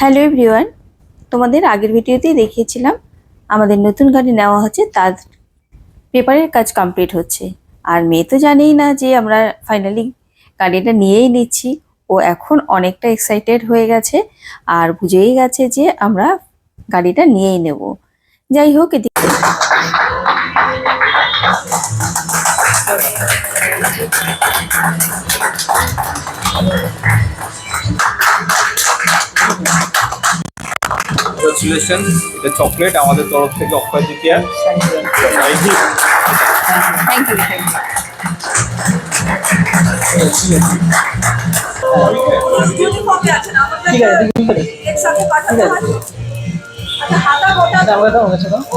Hello everyone, তোমাদের আগের ভিডিওতেই দেখিয়েছিলাম, আমাদের নতুন গাড়ি নেওয়া হচ্ছে তার পেপারের কাজ কমপ্লিট হচ্ছে। আর মেয়ে তো জানেই না যে আমরা ফাইনালি গাড়িটা নিয়েই নিচ্ছি। ও এখন অনেকটা এক্সাইটেড হয়ে গেছে আর বুঝেই গেছে যে আমরা গাড়িটা নিয়েই নেব। যাই হোক, এদিকে কংগ্রেচুলেশন এটা চকলেট আমাদের তরফ থেকে Akshaya Tritiya. Thank you thank you thank you আছে থ্যাংক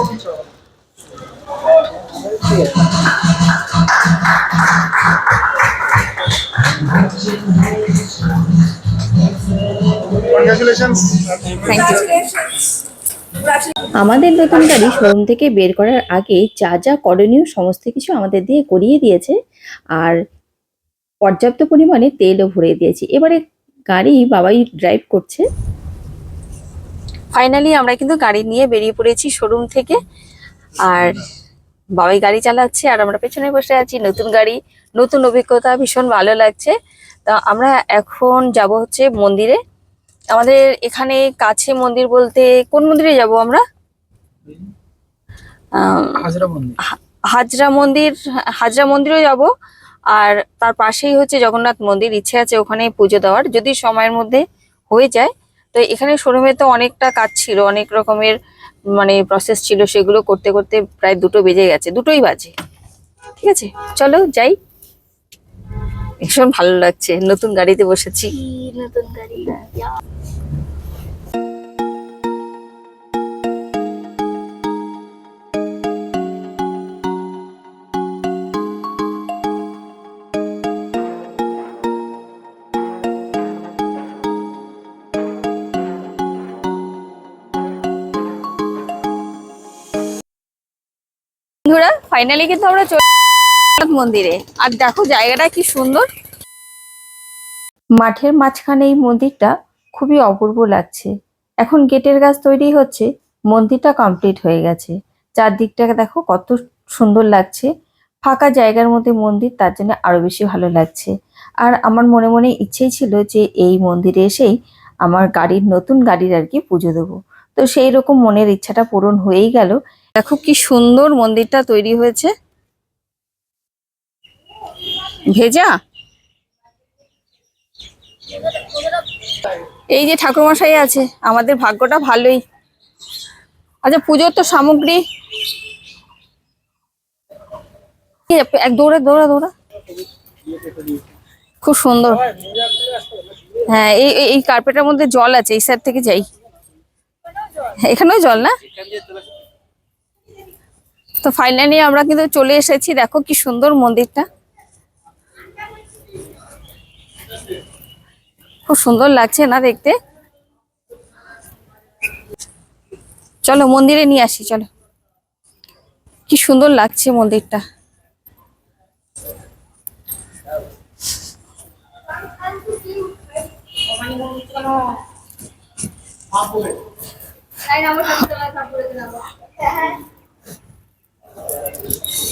ইউ. আমাদের নতুন গাড়ি শোরুম থেকে বের করার আগে যা যা করণীয় সমস্ত কিছু আমাদের দিয়ে করিয়ে দিয়েছে আর পর্যাপ্ত পরিমাণে তেলও ভরে দিয়েছি। এবারে গাড়ি বাবাই ড্রাইভ করছে। ফাইনালি আমরা কিন্তু গাড়ি নিয়ে বেরিয়ে পড়েছি শোরুম থেকে। আর বাবাই গাড়ি চালাচ্ছে আর আমরা পেছনে বসে আছি। নতুন গাড়ি, নতুন অভিজ্ঞতা, ভীষণ ভালো লাগছে। তা আমরা এখন যাব হচ্ছে মন্দিরে। আমাদের এখানে কাছে মন্দির বলতে কোন মন্দিরে যাব আমরা? হাজরা মন্দির। হাজরা মন্দির হাজরা মন্দিরেও যাব। আর তার পাশেই হচ্ছে জগন্নাথ মন্দির ইচ্ছে আছে ওখানে পুজো দেওয়ার যদি সময়ের মধ্যে হয়ে যায়। তো এখানে শোরুমে তো অনেকটা কাজ ছিল অনেক রকমের মানে প্রসেস ছিল সেগুলো করতে করতে প্রায় দুটো বেজে গেছে দুটোই বাজে। ঠিক আছে চলো যাই। ভীষণ ভালো লাগছে নতুন গাড়িতে বসেছি। নতুন গাড়ি বন্ধুরা ফাইনালি কিন্তু আমরা চলে মন্দিরে। আর দেখো জায়গাটা কি সুন্দর। মাঠের মাঝখানে এই মন্দিরটা খুবই অপূর্ব লাগছে। এখন গেটের গাছ তৈরি হচ্ছে, মন্দিরটা কমপ্লিট হয়ে গেছে। চারদিকটাকে দেখো কত সুন্দর লাগছে। ফাঁকা জায়গার মধ্যে মন্দির, তার জন্য আরও বেশি ভালো লাগছে। আর আমার মনে মনে ইচ্ছেই ছিল যে এই মন্দিরে এসেই আমার গাড়ির, নতুন গাড়ির আর কি পুজো দেবো। তো সেই রকম মনের ইচ্ছাটা পূরণ হয়েই গেল। দেখো কি সুন্দর মন্দিরটা তৈরি হয়েছে। ভেজা? এই যে ঠাকুরমশাই আছে, আমাদের ভাগ্যটা ভালোই। আচ্ছা পুজোর তো সামগ্রী। এক দৌড়ে, দৌড়া দৌড়া। খুব সুন্দর। হ্যাঁ এই- এই কার্পেটের মধ্যে জল আছে, এই সাইড থেকে যাই। এখানেও জল না? তো ফাইনালি আমরা কিন্তু চলে এসেছি। দেখো কি সুন্দর মন্দিরটা। খুব সুন্দর লাগছে না দেখতে? চলো মন্দিরে নিয়ে আসি, চলো। কি সুন্দর লাগছে মন্দিরটা।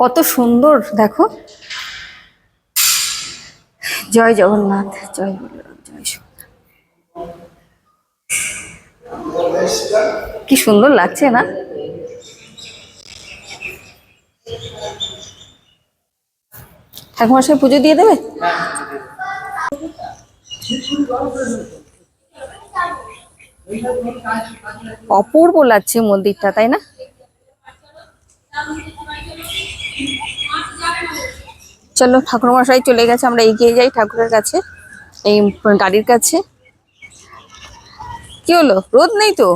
কত সুন্দর, দেখো। জয় জগন্নাথ, জয় বলরাম, জয়। কি সুন্দর লাগছে না? ঠাকুমাশাই পুজো দিয়ে দেবে? অপূর্ব লাগছে মন্দিরটা, তাই না? চলো ঠাকুর মশাই চলে গেছে, আমরা এগিয়ে যাই ঠাকুরের কাছে, এই গাড়ির কাছে। কি হলো? রোদ নেই তো?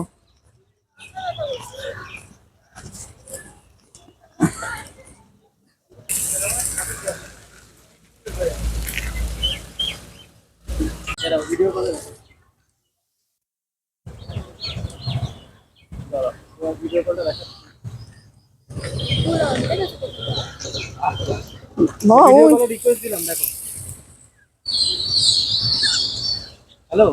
বাবা ওই রিকোয়েস্ট দিলাম দেখো। হ্যালো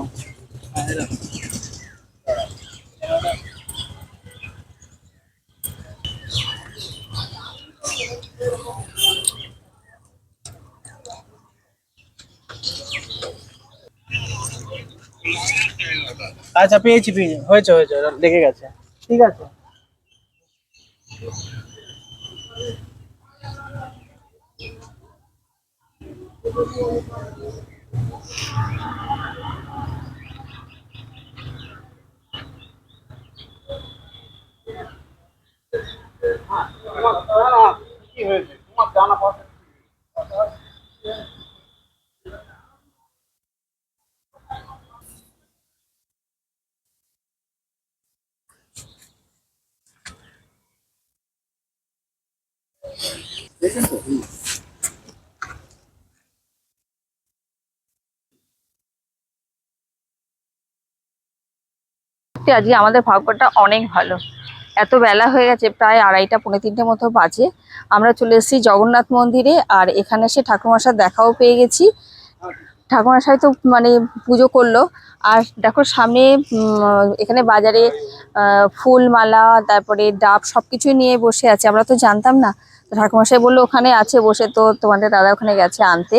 আচ্ছা পেয়েছি পেয়েছি। হয়েছে হয়েছে লেগে গেছে। ঠিক আছে। কি হয়েছে তোমার জানা পাশে সত্যি আজকে আমাদের ভাগ্যটা অনেক ভালো। এত বেলা হয়ে গেছে, প্রায় আড়াইটা, পৌনে তিনটে মতো বাজে। আমরা চলে এসেছি জগন্নাথ মন্দিরে, আর এখানে এসে ঠাকুরমশার দেখাও পেয়ে গেছি। ঠাকুরমশাই তো মানে পুজো করল, আর দেখো সামনে এখানে বাজারে ফুল মালা তারপরে ডাব সবকিছুই নিয়ে বসে আছে। আমরা তো জানতাম না, তো ঠাকুরমশাই বলল, ওখানে আছে বসে তো তোমাদের দাদা ওখানে গেছে আনতে।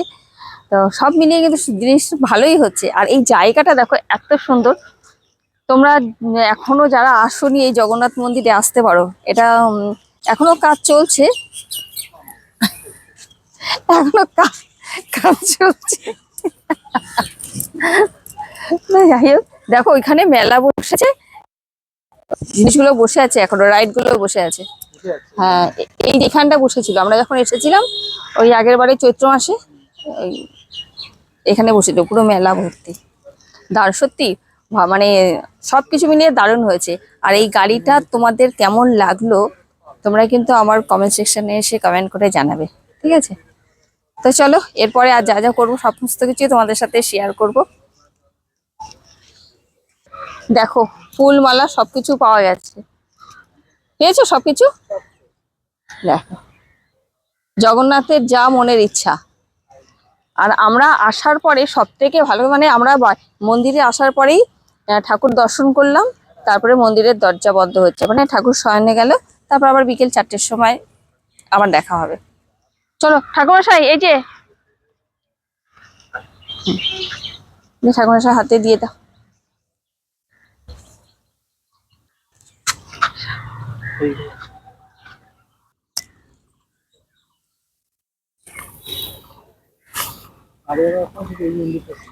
তো সব মিলিয়ে কিন্তু জিনিস ভালোই হচ্ছে। আর এই জায়গাটা দেখো এত সুন্দর তোমরা এখনও যারা আসোনি এই জগন্নাথ মন্দিরে আসতে পারো। এটা এখনও কাজ চলছে। এখনও কাজ কাজ চলছে। দেখো, ওইখানে মেলা বসেছে। জিনিসগুলো বসে আছে এখনও রাইডগুলো বসে আছে। হ্যাঁ এই এখানটা বসেছিল, আমরা যখন এসেছিলাম, ওই আগের বারে চৈত্র মাসে, ওই এখানে বসেছিল, পুরো মেলা ভর্তি। দার সত্যি ভা- সব কিছু মিলিয়ে দারুণ হয়েছে। আর এই গাড়িটা তোমাদের কেমন লাগল, তোমরা কিন্তু আমার কমেন্ট সেকশনে এসে কমেন্ট করে জানাবে, ঠিক আছে? তো চলো, এরপরে আর যা যা করব, সমস্ত কিছু তোমাদের সাথে শেয়ার করব। দেখো ফুল মালা সবকিছু পাওয়া যাচ্ছে। পেয়েছ সবকিছু? দেখো, জগন্নাথের যা মনের ইচ্ছা। আর আমরা আসার পরে সব থেকে ভালো মানে আমরা মন্দিরে আসার পরেই ঠাকুর দর্শন করলাম, তারপরে মন্দিরের দরজা বন্ধ হচ্ছে। মানে ঠাকুর শয়নে গেল, তারপর আবার বিকেল চারটের সময় আবার দেখা হবে। চলো, ঠাকুরমশাই, এই যে। ঠাকুরমশাই হাতে দিয়ে দাও। আরে এই মন্দিরটা।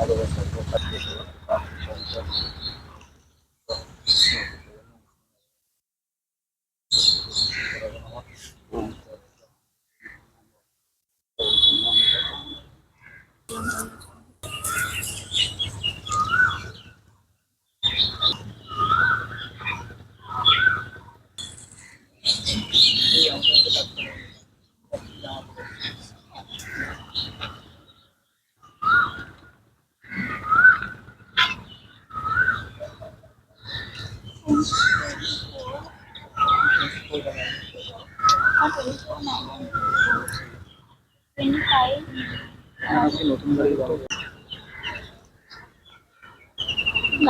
あれがそこかっていうのが、ちょっと。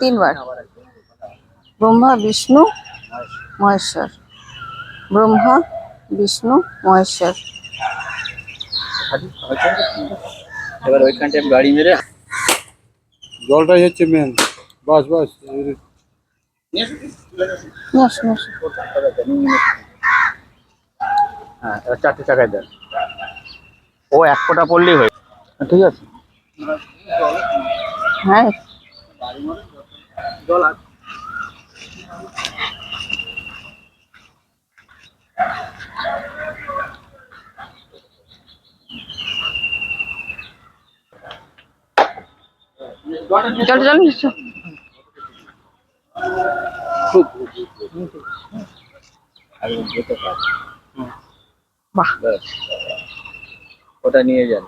তিনবার। ব্রহ্মা বিষ্ণু মহেশ্বর। ব্রহ্মা বিষ্ণু মহেশ্বর। এবার ওইখানটায় গাড়ি মেরে জলটাই হচ্ছে মেন বাস বাস। হ্যাঁ এবার চারটে চাকায় দেন। ও এক ফোঁটা পড়লেই হয় ঠিক আছে। হ্যাঁ। চল চল পারে। বাহ। ওটা নিয়ে যান।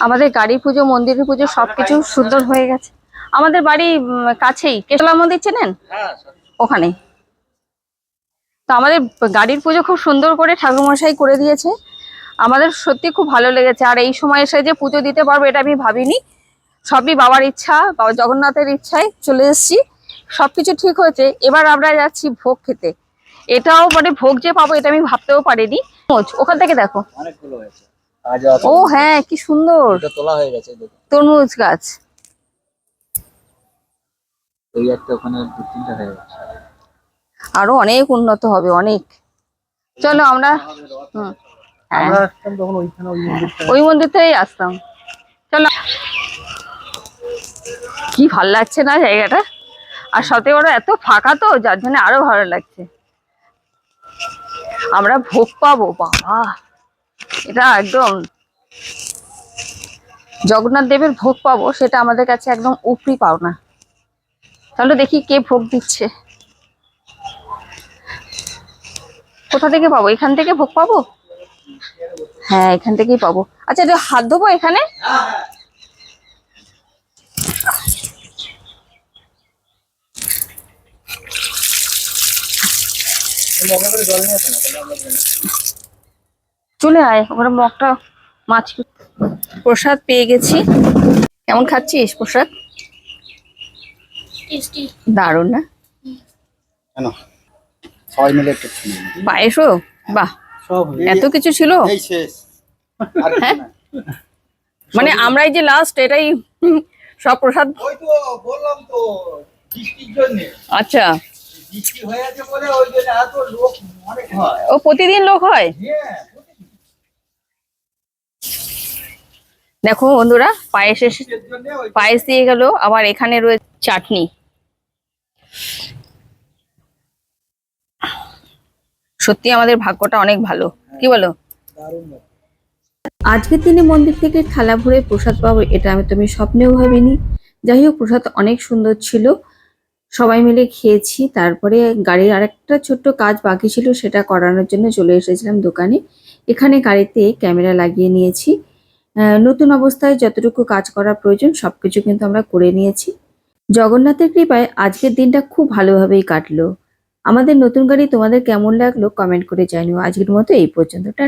আমাদের গাড়ি পুজো মন্দিরের পুজো সবকিছু সুন্দর হয়ে গেছে। আমাদের বাড়ি কাছেই। কেশলা মন্দির চেনেন? ওখানে। তো আমাদের গাড়ির পুজো খুব সুন্দর করে ঠাকুরমশাই করে দিয়েছে। আমাদের সত্যি খুব ভালো লেগেছে। আর এই সময় এসে যে পুজো দিতে পারব এটা আমি ভাবিনি। সবই বাবার ইচ্ছা বাবা জগন্নাথের ইচ্ছায় চলে এসেছি। সব কিছু ঠিক হয়েছে। এবার আমরা যাচ্ছি ভোগ খেতে। এটাও মানে ভোগ যে পাবো এটা আমি ভাবতেও পারিনি। ওখান থেকে দেখো। ও হ্যাঁ কি সুন্দর। তোলা হয়ে গেছে তরমুজ গাছ। এই একটা ওখানে দু তিনটা হয়ে গেছে। আরও অনেক উন্নত হবে অনেক। চলো আমরা হুম। আমরা আসতাম তখন ওইখানে ওই মন্দিরটা ওই মন্দির থেকেই আসতাম। চলো। কি ভালো লাগছে না জায়গাটা? আর সাথে ওরা এত ফাঁকা তো যার জন্য আরও ভালো লাগছে। আমরা ভোগ পাবো বাবা। এটা একদম জগন্নাথ দেবের ভোগ পাবো সেটা আমাদের কাছে একদম উপরি পাওনা। তাহলে দেখি কে ভোগ দিচ্ছে। কোথা থেকে পাবো? এখান থেকে ভোগ পাবো? হ্যাঁ এখান থেকেই পাবো। আচ্ছা এটা হাত ধোবো এখানে? চলে আয় ওখানে মগটা মাছ প্রসাদ পেয়ে গেছি। কেমন খাচ্ছিস প্রসাদ? টেস্টি। দারুণ না? কেন? সবাই মিলে একটু পায়েসও? বাহ। এত কিছু ছিল। মানে আমরাই যে লাস্ট এটাই সব প্রসাদ বললাম তো আচ্ছা। ও প্রতিদিন লোক হয়? হ্যাঁ দেখো বন্ধুরা পায়েস পায়েস দিয়ে গেল আবার এখানে রয়েছে চাটনি। সত্যি আমাদের ভাগ্যটা অনেক ভালো। কি বলো? আজকের দিনে মন্দির থেকে থালা ভরে প্রসাদ পাবো এটা আমি তুমি স্বপ্নেও ভাবিনি। যাই হোক প্রসাদ অনেক সুন্দর ছিল। সবাই মিলে খেয়েছি তারপরে গাড়ির আরেকটা ছোট্ট কাজ বাকি ছিল সেটা করানোর জন্য চলে এসেছিলাম দোকানে। এখানে গাড়িতে ক্যামেরা লাগিয়ে নিয়েছি। আহ, নতুন অবস্থায় যতটুকু কাজ করা প্রয়োজন সব কিছু কিন্তু আমরা করে নিয়েছি। জগন্নাথের কৃপায় আজকের দিনটা খুব ভালোভাবেই কাটলো। আমাদের নতুন গাড়ি তোমাদের কেমন লাগল কমেন্ট করে জানিও। আজকের মতো এই পর্যন্ত টাটা।